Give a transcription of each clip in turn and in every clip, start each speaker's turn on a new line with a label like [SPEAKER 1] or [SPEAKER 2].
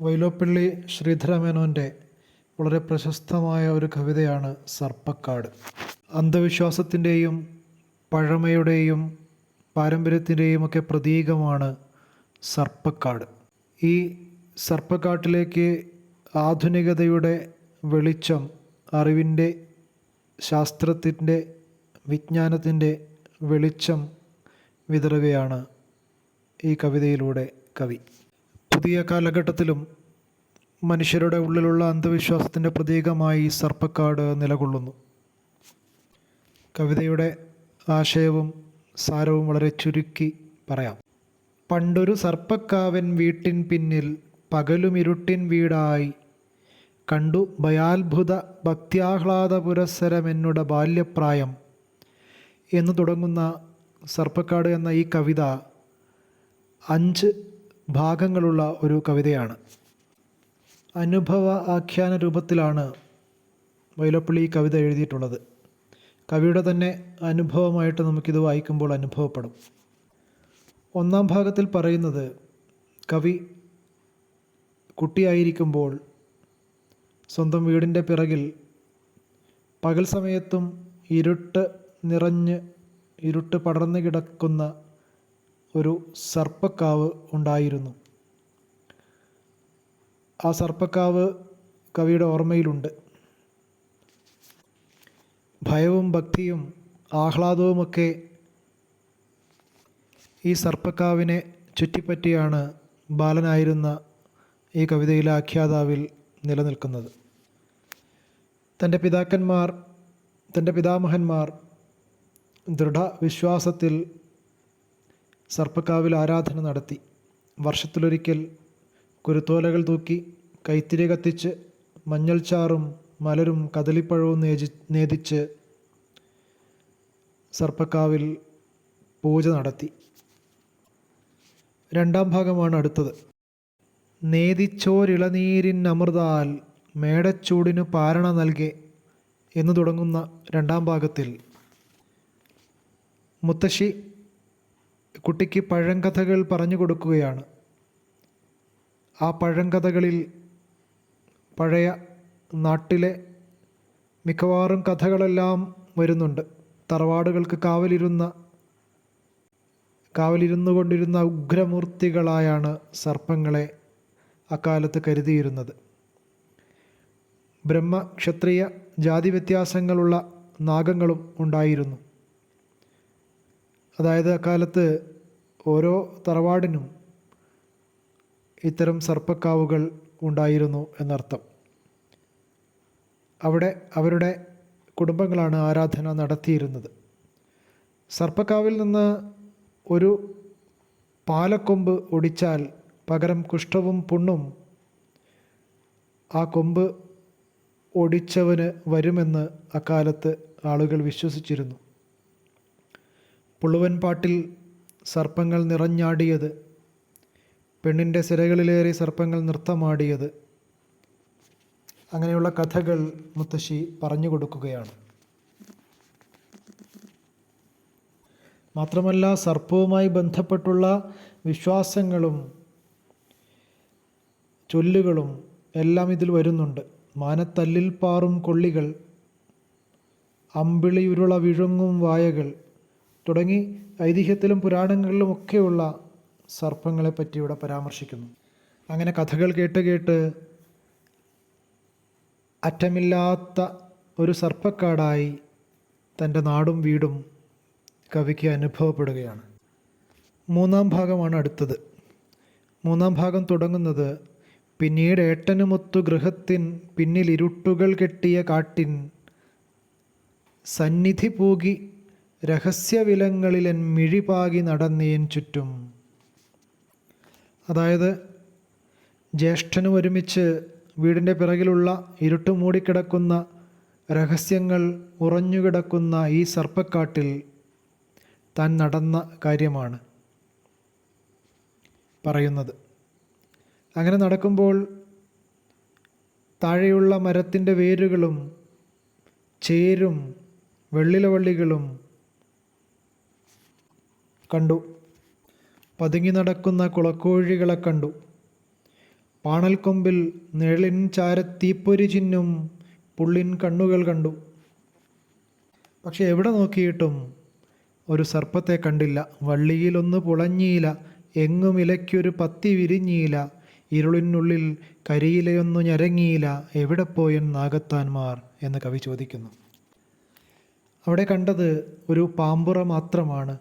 [SPEAKER 1] വൈലോപ്പിള്ളി ശ്രീധരമേനോന്റെ വളരെ പ്രശസ്തമായ ഒരു കവിതയാണ് സർപ്പക്കാട്. അന്ധവിശ്വാസത്തിന്റെയും പഴമയുടെയും പാരമ്പര്യത്തിന്റെയും ഒക്കെ പ്രതീകമാണ് സർപ്പക്കാട്. ഈ സർപ്പക്കാട്ടിലേക്ക് ആധുനികതയുടെ വെളിച്ചം അറിവിന്റെ ശാസ്ത്രത്തിന്റെ വിജ്ഞാനത്തിന്റെ വെളിച്ചം വിതറുകയാണ് ഈ കവിതയിലൂടെ കവി. പുതിയ കാലഘട്ടത്തിലും മനുഷ്യരുടെ ഉള്ളിലുള്ള അന്ധവിശ്വാസത്തിന്റെ പ്രതീകമായി സർപ്പക്കാട് നിലകൊള്ളുന്നു. കവിതയുടെ ആശയവും സാരവും വളരെ ചുരുക്കി പറയാം. പണ്ടൊരു സർപ്പക്കാവൻ വീട്ടിൻ പിന്നിൽ പകലുമിരുട്ടിൻ വീടായി കണ്ടു ഭയാത്ഭുത ഭക്ത്യാഹ്ലാദ പുരസ്സരമെന്നുടെ ബാല്യപ്രായം എന്ന് തുടങ്ങുന്ന സർപ്പക്കാട് എന്ന ഈ കവിത അഞ്ച് ഭാഗങ്ങളുള്ള ഒരു കവിതയാണ്. അനുഭവ ആഖ്യാന രൂപത്തിലാണ് വൈലപ്പള്ളി കവിത എഴുതിയിട്ടുള്ളത്. കവിയുടെ തന്നെ അനുഭവമായിട്ട് നമുക്കിത് വായിക്കുമ്പോൾ അനുഭവപ്പെടും. ഒന്നാം ഭാഗത്തിൽ പറയുന്നത് കവി കുട്ടിയായിരിക്കുമ്പോൾ സ്വന്തം വീടിന്റെ പിറകിൽ പകൽ സമയത്തും ഇരുട്ട് നിറഞ്ഞ് ഇരുട്ട് പടർന്നു കിടക്കുന്ന ഒരു സർപ്പക്കാവ് ഉണ്ടായിരുന്നു. ആ സർപ്പക്കാവ് കവിയുടെ ഓർമ്മയിലുണ്ട്. ഭയവും ഭക്തിയും ആഹ്ലാദവുമൊക്കെ ഈ സർപ്പക്കാവിനെ ചുറ്റിപ്പറ്റിയാണ് ബാലനായിരുന്ന ഈ കവിതയിലെ ആഖ്യാതാവിൽ നിലനിൽക്കുന്നത്. തന്റെ പിതാക്കന്മാർ തന്റെ പിതാമഹന്മാർ ദൃഢവിശ്വാസത്തിൽ സർപ്പക്കാവിൽ ആരാധന നടത്തി. വർഷത്തിലൊരിക്കൽ കുരുത്തോലകൾ തൂക്കി കൈത്തിരി കത്തിച്ച് മഞ്ഞൾ ചാറും മലരും കദളിപ്പഴവും നേജി നേദിച്ച് സർപ്പക്കാവിൽ പൂജ നടത്തി. രണ്ടാം ഭാഗമാണ് അടുത്തത്. നേദിച്ചോരിളനീരിൻ അമൃതാൽ മേടച്ചൂടിനു പാരണ നൽകെ എന്ന് തുടങ്ങുന്ന രണ്ടാം ഭാഗത്തിൽ മുത്തശ്ശി കുട്ടിക്ക് പഴങ്കഥകൾ പറഞ്ഞു കൊടുക്കുകയാണ്. ആ പഴങ്കഥകളിൽ പഴയ നാട്ടിലെ മിക്കവാറും കഥകളെല്ലാം വരുന്നുണ്ട്. തറവാടുകൾക്ക് കാവലിരുന്ന കാവലിരുന്നു കൊണ്ടിരുന്ന ഉഗ്രമൂർത്തികളായാണ് സർപ്പങ്ങളെ അക്കാലത്ത് കരുതിയിരുന്നത്. ബ്രഹ്മ ക്ഷത്രിയ ജാതി വ്യത്യാസങ്ങളുള്ള നാഗങ്ങളും ഉണ്ടായിരുന്നു. അതായത് അക്കാലത്ത് ഓരോ തറവാടിനും ഇത്തരം സർപ്പക്കാവുകൾ ഉണ്ടായിരുന്നു എന്നർത്ഥം. അവിടെ അവരുടെ കുടുംബങ്ങളാണ് ആരാധന നടത്തിയിരുന്നത്. സർപ്പക്കാവിൽ നിന്ന് ഒരു പാലക്കൊമ്പ് ഒടിച്ചാൽ പകരം കുഷ്ഠവും പുണ്ണും ആ കൊമ്പ് ഒടിച്ചവന് വരുമെന്ന് അക്കാലത്ത് ആളുകൾ വിശ്വസിച്ചിരുന്നു. പുളുവൻ പാട്ടിൽ സർപ്പങ്ങൾ നിറഞ്ഞാടിയത്. പെണ്ണിന്റെ സിരകളിലേറി സർപ്പങ്ങൾ നൃത്തമാടിയത്. അങ്ങനെയുള്ള കഥകൾ മുത്തശ്ശി പറഞ്ഞു കൊടുക്കുകയാണ്. മാത്രമല്ല സർപ്പവുമായി ബന്ധപ്പെട്ടുള്ള വിശ്വാസങ്ങളും ചൊല്ലുകളും എല്ലാം ഇതിൽ വരുന്നുണ്ട്. മാനത്തല്ലിൽ പാറും കൊള്ളികൾ അമ്പിളിയുരുള വിഴുങ്ങും വായകൾ തുടങ്ങി ഐതിഹ്യത്തിലും പുരാണങ്ങളിലും ഒക്കെയുള്ള സർപ്പങ്ങളെ പറ്റി ഇവിടെ പരാമർശിക്കുന്നു. അങ്ങനെ കഥകൾ കേട്ട് കേട്ട് അറ്റമില്ലാത്ത ഒരു സർപ്പക്കാടായി തന്റെ നാടും വീടും കവിക്ക് അനുഭവപ്പെടുകയാണ്. മൂന്നാം ഭാഗമാണ് അടുത്തത്. മൂന്നാം ഭാഗം തുടങ്ങുന്നത് പിന്നീട് ഏട്ടനുമൊത്തു ഗൃഹത്തിൻ പിന്നിൽ ഇരുട്ടുകൾ കെട്ടിയ കാട്ടിൻ സന്നിധി പൂകി രഹസ്യവിലങ്ങളിലെൻ മിഴിപാകി നടന്നേൻ ചുറ്റും. അതായത് ജ്യേഷ്ഠനും ഒരുമിച്ച് വീടിന്റെ പിറകിലുള്ള ഇരുട്ട് മൂടിക്കിടക്കുന്ന രഹസ്യങ്ങൾ ഉറഞ്ഞുകിടക്കുന്ന ഈ സർപ്പക്കാട്ടിൽ താൻ നടന്ന കാര്യമാണ് പറയുന്നത്. അങ്ങനെ നടക്കുമ്പോൾ താഴെയുള്ള മരത്തിന്റെ വേരുകളും ചേരും വെള്ളിലവള്ളികളും കണ്ടു. പതുങ്ങി നടക്കുന്ന കുളക്കോഴികളെ കണ്ടു. പാണൽക്കൊമ്പിൽ നിഴലിൻ ചാരത്തീപ്പൊരി ചിന്നും പുള്ളിൻ കണ്ണുകൾ കണ്ടു. പക്ഷെ എവിടെ നോക്കിയിട്ടും ഒരു സർപ്പത്തെ കണ്ടില്ല. വള്ളിയിലൊന്ന് പുളഞ്ഞിയില എങ്ങും ഇലയ്ക്കൊരു പത്തി വിരിഞ്ഞിയില ഇരുളിനുള്ളിൽ കരിയിലയൊന്നു ഞരങ്ങിയില്ല എവിടെ പോയൻ നാഗത്താന്മാർ എന്ന് കവി ചോദിക്കുന്നു. അവിടെ കണ്ടത് ഒരു പാമ്പുറ മാത്രമാണ്.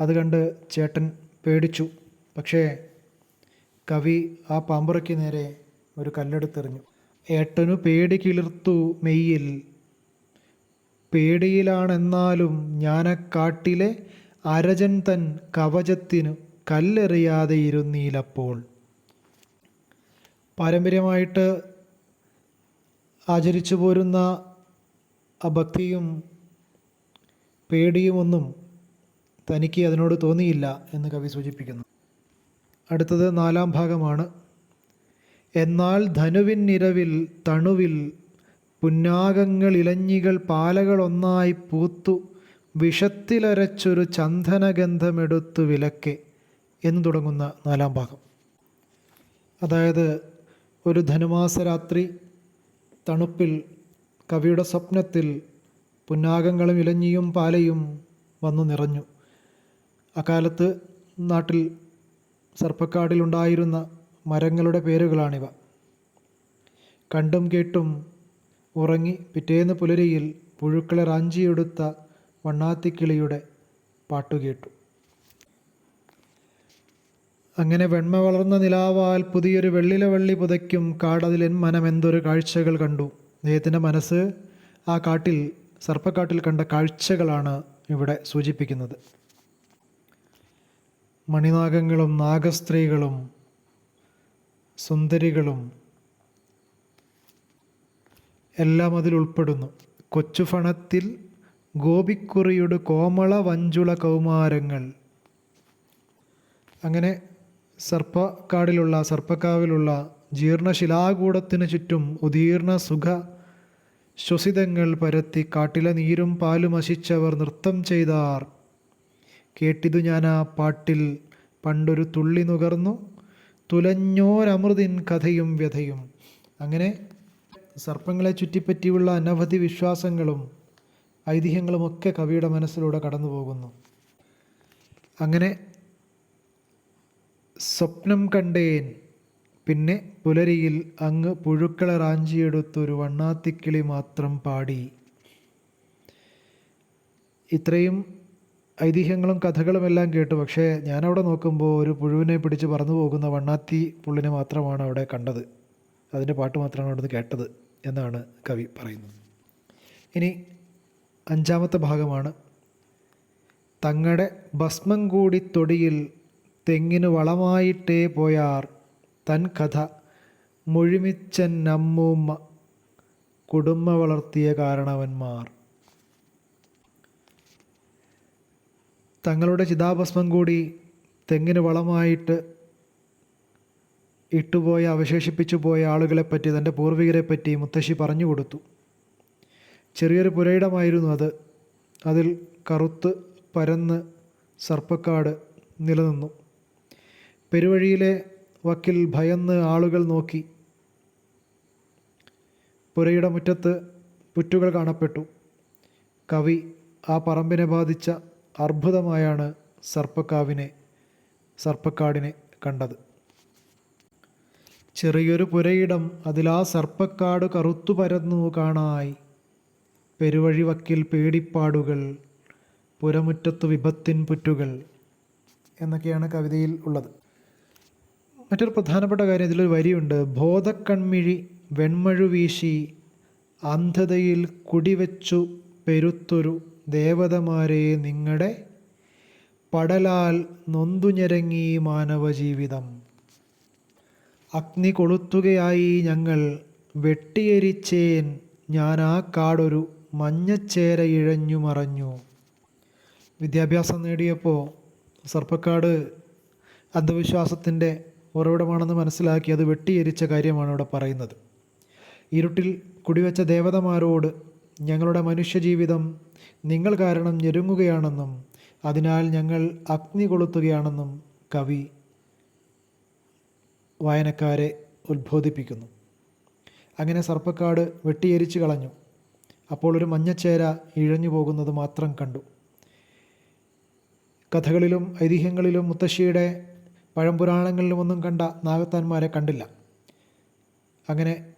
[SPEAKER 1] അത് കണ്ട് ചേട്ടൻ പേടിച്ചു. പക്ഷേ കവി ആ പാമ്പുറയ്ക്ക് നേരെ ഒരു കല്ലെടുത്തെറിഞ്ഞു. ഏട്ടനു പേടി കിളിർത്തു മെയ്യിൽ. പേടിയിലാണെന്നാലും ഞാനക്കാട്ടിലെ അരജൻ തൻ കവചത്തിനു കല്ലെറിയാതെ ഇരുന്നീലപ്പോൾ. പാരമ്പര്യമായിട്ട് ആചരിച്ചു പോരുന്ന ആ ഭക്തിയും പേടിയുമൊന്നും തനിക്ക് അതിനോട് തോന്നിയില്ല എന്ന് കവി സൂചിപ്പിക്കുന്നു. അടുത്തത് നാലാം ഭാഗമാണ്. എന്നാൽ ധനുവിൻ നിരവിൽ തണുവിൽ പുന്നാകങ്ങൾ ഇലഞ്ഞികൾ പാലകളൊന്നായി പൂത്തു വിഷത്തിലരച്ചൊരു ചന്ദനഗന്ധമെടുത്തു വിലക്കെ എന്ന് തുടങ്ങുന്ന നാലാം ഭാഗം. അതായത് ഒരു ധനുമാസ രാത്രി തണുപ്പിൽ കവിയുടെ സ്വപ്നത്തിൽ പുന്നാകങ്ങളും ഇലഞ്ഞിയും പാലയും വന്നു നിറഞ്ഞു. അക്കാലത്ത് നാട്ടിൽ സർപ്പക്കാടിലുണ്ടായിരുന്ന മരങ്ങളുടെ പേരുകളാണിവ. കണ്ടും കേട്ടും ഉറങ്ങി പിറ്റേന്ന് പുലരിയിൽ പുഴുക്കളെ റാഞ്ചിയെടുത്ത വണ്ണാത്തിക്കിളിയുടെ പാട്ടുകേട്ടു അങ്ങനെ വെണ്മ വളർന്ന നിലാവാൽ പുതിയൊരു വെള്ളില വെള്ളി പുതയ്ക്കും മനം എന്തൊരു കാഴ്ചകൾ കണ്ടു. അദ്ദേഹത്തിന്റെ മനസ്സ് ആ കാട്ടിൽ സർപ്പക്കാട്ടിൽ കണ്ട കാഴ്ചകളാണ് ഇവിടെ സൂചിപ്പിക്കുന്നത്. മണിനാഗങ്ങളും നാഗസ്ത്രീകളും സുന്ദരികളും എല്ലാം അതിൽ ഉൾപ്പെടുന്നു. കൊച്ചുഫണത്തിൽ ഗോപിക്കുറിയുടെ കോമള വഞ്ചുള കൗമാരങ്ങൾ. അങ്ങനെ സർപ്പക്കാടിലുള്ള സർപ്പക്കാവിലുള്ള ജീർണശിലാകൂടത്തിനു ചുറ്റും ഉദീർണ സുഖ ശ്വസിതങ്ങൾ പരത്തി കാട്ടിലെ നീരും പാലും അശിച്ചവർ നൃത്തം ചെയ്താർ. കേട്ടിതു ഞാൻ ആ പാട്ടിൽ പണ്ടൊരു തുള്ളി നുകർന്നു. തുലഞ്ഞോരമൃതിൻ കഥയും വ്യഥയും. അങ്ങനെ സർപ്പങ്ങളെ ചുറ്റിപ്പറ്റിയുള്ള അനവധി വിശ്വാസങ്ങളും ഐതിഹ്യങ്ങളുമൊക്കെ കവിയുടെ മനസ്സിലൂടെ കടന്നു പോകുന്നു അങ്ങനെ സ്വപ്നം കണ്ടേൻ. പിന്നെ പുലരിയിൽ അങ്ങ് പുഴുക്കളെ റാഞ്ചിയെടുത്തൊരു വണ്ണാത്തിക്കിളി മാത്രം പാടി. ഇത്രയും ഐതിഹ്യങ്ങളും കഥകളും എല്ലാം കേട്ടു. പക്ഷേ ഞാനവിടെ നോക്കുമ്പോൾ ഒരു പുഴുവിനെ പിടിച്ച് പറന്നു പോകുന്ന വണ്ണാത്തി പുള്ളിനെ മാത്രമാണ് അവിടെ കണ്ടത്. അതിന്റെ പാട്ട് മാത്രമാണ് അവിടുന്ന് കേട്ടത് എന്നാണ് കവി പറയുന്നത്. ഇനി അഞ്ചാമത്തെ ഭാഗമാണ്. തങ്ങളുടെ ഭസ്മം കൂടി തൊടിയിൽ തെങ്ങിന് വളമായിട്ടേ പോയാർ. തൻ കഥ മുഴുമിച്ചൻ നമ്മൂമ്മ. കുടുംബ വളർത്തിയ കാരണവന്മാർ. തങ്ങളുടെ ചിതാഭസ്മം കൂടി തെങ്ങിന് വളമായിട്ട് ഇട്ടുപോയ അവശേഷിപ്പിച്ചു പോയ ആളുകളെപ്പറ്റി തന്റെ പൂർവികരെപ്പറ്റി മുത്തശ്ശി പറഞ്ഞു കൊടുത്തു. ചെറിയൊരു പുരയിടമായിരുന്നു അത്. അതിൽ കറുത്ത് പരന്ന് സർപ്പക്കാട് നിലനിന്നു. പെരുവഴിയിലെ വക്കിൽ ഭയന്ന് ആളുകൾ നോക്കി പുരയുടെ മുറ്റത്ത് പുറ്റുകൾ കാണപ്പെട്ടു. കവി ആ പറമ്പിനെ ബാധിച്ച അർബുദമായാണ് സർപ്പക്കാവിനെ സർപ്പക്കാടിനെ കണ്ടത്. ചെറിയൊരു പുരയിടം അതിലാ സർപ്പക്കാട് കറുത്തു പരന്നു കാണായി. പെരുവഴി വക്കിൽ പേടിപ്പാടുകൾ പുരമുറ്റത്തു വിപത്തിൻ പുറ്റുകൾ എന്നൊക്കെയാണ് കവിതയിൽ ഉള്ളത്. മറ്റൊരു പ്രധാനപ്പെട്ട കാര്യം ഇതിലൊരു വരിയുണ്ട്. ബോധക്കൺമിഴി വെൺമഴു വീശി അന്ധതയിൽ കുടിവെച്ചു പെരുത്തൊരു ദേവതമാരെ നിങ്ങളുടെ പടലാൽ നൊന്തുഞരങ്ങി മാനവജീവിതം. അഗ്നി കൊളുത്തുകയായി ഞങ്ങൾ വെട്ടിയരിച്ചേൻ ഞാൻ ആ കാടൊരു മഞ്ഞച്ചേര ഇഴഞ്ഞു മറഞ്ഞു. വിദ്യാഭ്യാസം നേടിയപ്പോൾ സർപ്പക്കാട് അന്ധവിശ്വാസത്തിന്റെ ഉറവിടമാണെന്ന് മനസ്സിലാക്കി അത് വെട്ടിയരിച്ച കാര്യമാണ് ഇവിടെ പറയുന്നത്. ഇരുട്ടിൽ കുടിവെച്ച ദേവതമാരോട് ഞങ്ങളുടെ മനുഷ്യജീവിതം നിങ്ങൾ കാരണം ഞെരുങ്ങുകയാണെന്നും അതിനാൽ ഞങ്ങൾ അഗ്നി കൊളുത്തുകയാണെന്നും കവി വായനക്കാരെ ഉത്ബോധിപ്പിക്കുന്നു. അങ്ങനെ സർപ്പക്കാട് വെട്ടിയെരിച്ചു കളഞ്ഞു. അപ്പോൾ ഒരു മഞ്ഞച്ചേര ഇഴഞ്ഞു പോകുന്നത് മാത്രം കണ്ടു. കഥകളിലും ഐതിഹ്യങ്ങളിലും മുത്തശ്ശിയുടെ പഴംപുരാണങ്ങളിലുമൊന്നും കണ്ട നാഗത്താന്മാരെ കണ്ടില്ല. അങ്ങനെ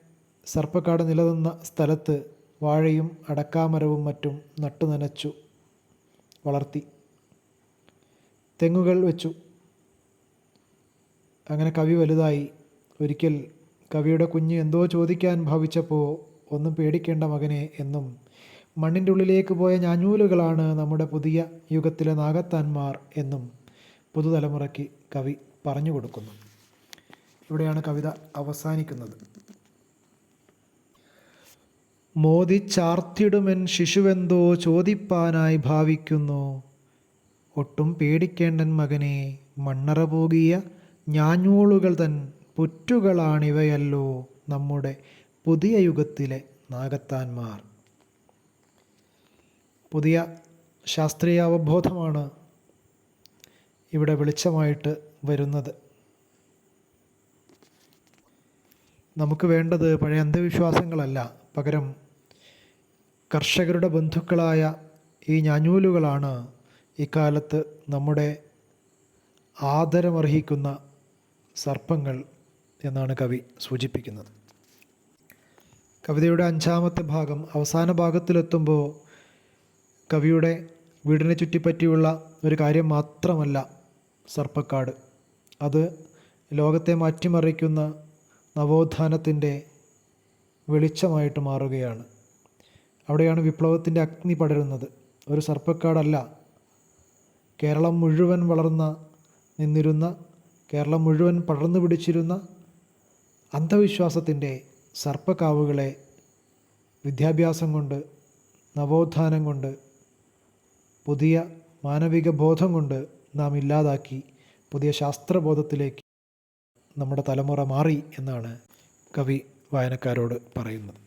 [SPEAKER 1] സർപ്പക്കാട് നിലനിന്ന സ്ഥലത്ത് വാഴയും അടക്കാമരവും മറ്റും നട്ടുനനച്ചു വളർത്തി. തെങ്ങുകൾ വെച്ചു. അങ്ങനെ കവി വലുതായി. ഒരിക്കൽ കവിയുടെ കുഞ്ഞ് എന്തോ ചോദിക്കാൻ ഭാവിച്ചപ്പോൾ ഒന്നും പേടിക്കേണ്ട മകനെ എന്നും മണ്ണിന്റെ ഉള്ളിലേക്ക് പോയ ഞാഞ്ഞൂലുകളാണ് നമ്മുടെ പുതിയ യുഗത്തിലെ നാഗത്താന്മാർ എന്നും പുതുതലമുറയ്ക്ക് കവി പറഞ്ഞു കൊടുക്കുന്നു. ഇവിടെയാണ് കവിത അവസാനിക്കുന്നത്. മോദിച്ചാർത്തിടുമെൻ ശിശുവെന്തോ ചോദിപ്പാനായി ഭാവിക്കുന്നു. ഒട്ടും പേടിക്കേണ്ടൻ മകനെ മണ്ണറ പോകിയ ഞാഞ്ഞൂളുകൾ തൻ പുറ്റുകളാണിവയല്ലോ നമ്മുടെ പുതിയ യുഗത്തിലെ നാഗത്താന്മാർ. പുതിയ ശാസ്ത്രീയ അവബോധമാണ് ഇവിടെ വെളിച്ചമായിട്ട് വരുന്നത്. നമുക്ക് വേണ്ടത് പഴയ അന്ധവിശ്വാസങ്ങളല്ല പകരം കർഷകരുടെ ബന്ധുക്കളായ ഈ ഞാഞ്ഞൂലുകളാണ് ഇക്കാലത്ത് നമ്മുടെ ആദരമർഹിക്കുന്ന സർപ്പങ്ങൾ എന്നാണ് കവി സൂചിപ്പിക്കുന്നത്. കവിതയുടെ അഞ്ചാമത്തെ ഭാഗം അവസാന ഭാഗത്തിലെത്തുമ്പോൾ കവിയുടെ വീടിനെ ചുറ്റിപ്പറ്റിയുള്ള ഒരു കാര്യം മാത്രമല്ല സർപ്പക്കാട്. അത് ലോകത്തെ മാറ്റിമറിക്കുന്ന നവോത്ഥാനത്തിന്റെ വെളിച്ചമായിട്ട് മാറുകയാണ്. അവിടെയാണ് വിപ്ലവത്തിന്റെ അഗ്നി പടരുന്നത്. ഒരു സർപ്പക്കാടല്ല. കേരളം മുഴുവൻ വളർന്ന നിന്നിരുന്ന കേരളം മുഴുവൻ പടർന്നു പിടിച്ചിരുന്ന അന്ധവിശ്വാസത്തിന്റെ സർപ്പക്കാവുകളെ വിദ്യാഭ്യാസം കൊണ്ട് നവോത്ഥാനം കൊണ്ട് പുതിയ മാനവിക ബോധം കൊണ്ട് നാം ഇല്ലാതാക്കി പുതിയ ശാസ്ത്രബോധത്തിലേക്ക് നമ്മുടെ തലമുറ മാറി എന്നാണ് കവി വായനക്കാരോട് പറയുന്നത്.